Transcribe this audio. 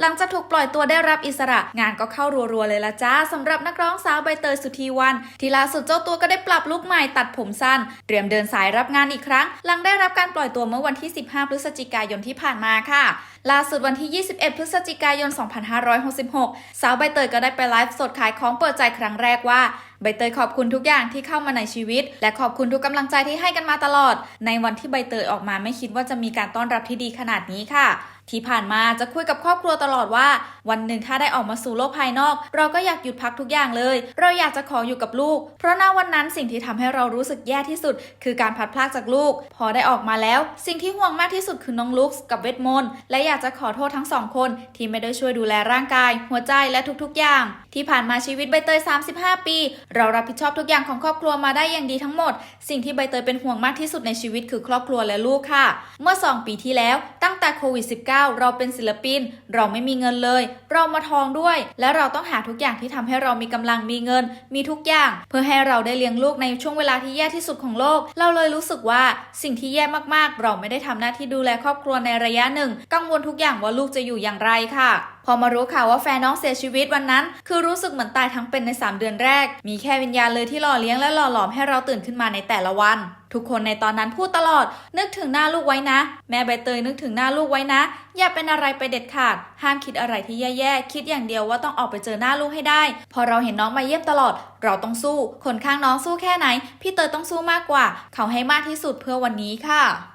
หลังจากถูกปล่อยตัวได้รับอิสระ งานก็เข้ารัวๆเลยละจ้าสำหรับนักร้องสาวใบเตยสุธีวัน ที่ล่าสุดเจ้าตัวก็ได้ปรับลุคใหม่ตัดผมสั้น เตรียมเดินสายรับงานอีกครั้ง หลังได้รับการปล่อยตัวเมื่อวันที่ 15 พฤศจิกายนที่ผ่านมาค่ะ ล่าสุดวันที่ 21 พฤศจิกายน 2566 สาวใบเตยก็ได้ไปไลฟ์สดขายของเปิดใจครั้งแรกว่าใบเตยขอบคุณทุกอย่างที่เข้ามาในชีวิต และขอบคุณทุกกำลังใจที่ให้กันมาตลอด ในวันที่ใบเตยออกมาไม่คิดว่าจะมีการต้อนรับที่ดีขนาดนี้ค่ะ ที่ผ่านมาจะคุยกับครอบครัวตลอดว่า วันหนึ่งถ้าได้ออกมาสู่โลกภายนอก เราก็อยากหยุดพักทุกอย่างเลย เราอยากจะขออยู่กับลูก เพราะณวันนั้นสิ่งที่ทำให้เรารู้สึกแย่ที่สุด คือการพัดพรากจากลูก พอได้ออกมาแล้ว สิ่งที่ห่วงมากที่สุดคือน้องลุคกับเวทมนต์และอยากากจะขอโทษทั้งสองคนที่ไม่ได้ช่วยดูแลร่างกาย หัวใจและทุกๆ อย่าง ที่ผ่านมาชีวิตใบเตย 35 ปี เรารับผิดชอบทุกอย่างของครอบครัวมาได้อย่างดีทั้งหมด สิ่งที่ใบเตยเป็นห่วงมากที่สุดในชีวิตคือครอบครัวและลูกค่ะ เมื่อ 2 ปีที่แล้วตั้งแต่โควิด -19 เราเป็นศิลปิน เราไม่มีเงินเลย เรามาทองด้วย และเราต้องหาทุกอย่างที่ทำให้เรามีกำลังมีเงิน มีทุกอย่าง เพื่อให้เราได้เลี้ยงลูกในช่วงเวลาที่แย่ที่สุดของโลก เราเลยรู้สึกว่าสิ่งที่แย่มากๆ เราไม่ได้ทำหน้าที่ดูแลครอบครัวในระยะหนึ่ง กังวลทุกอย่างว่าลูกจะอยู่อย่างไรค่ะ พอมารู้ข่าวว่าแฟนน้องเสียชีวิตวันนั้น คือรู้สึกเหมือนตายทั้งเป็นใน 3 เดือนแรก มีแค่วิญญาณเลยที่หล่อเลี้ยงและหล่อหลอมให้เราตื่นขึ้นมาในแต่ละวัน ทุกคนในตอนนั้นพูดตลอด นึกถึงหน้าลูกไว้นะ แม่ใบเตยนึกถึงหน้าลูกไว้นะ อย่าเป็นอะไรไปเด็ดขาด ห้ามคิดอะไรที่แย่ๆคิดอย่างเดียวว่าต้องออกไปเจอหน้าลูกให้ได้ พอเราเห็นน้องมาเยี่ยมตลอด เราต้องสู้ คนข้างน้องสู้แค่ไหน พี่เตยต้องสู้มากกว่า เขาให้มากที่สุดเพื่อวันนี้ค่ะ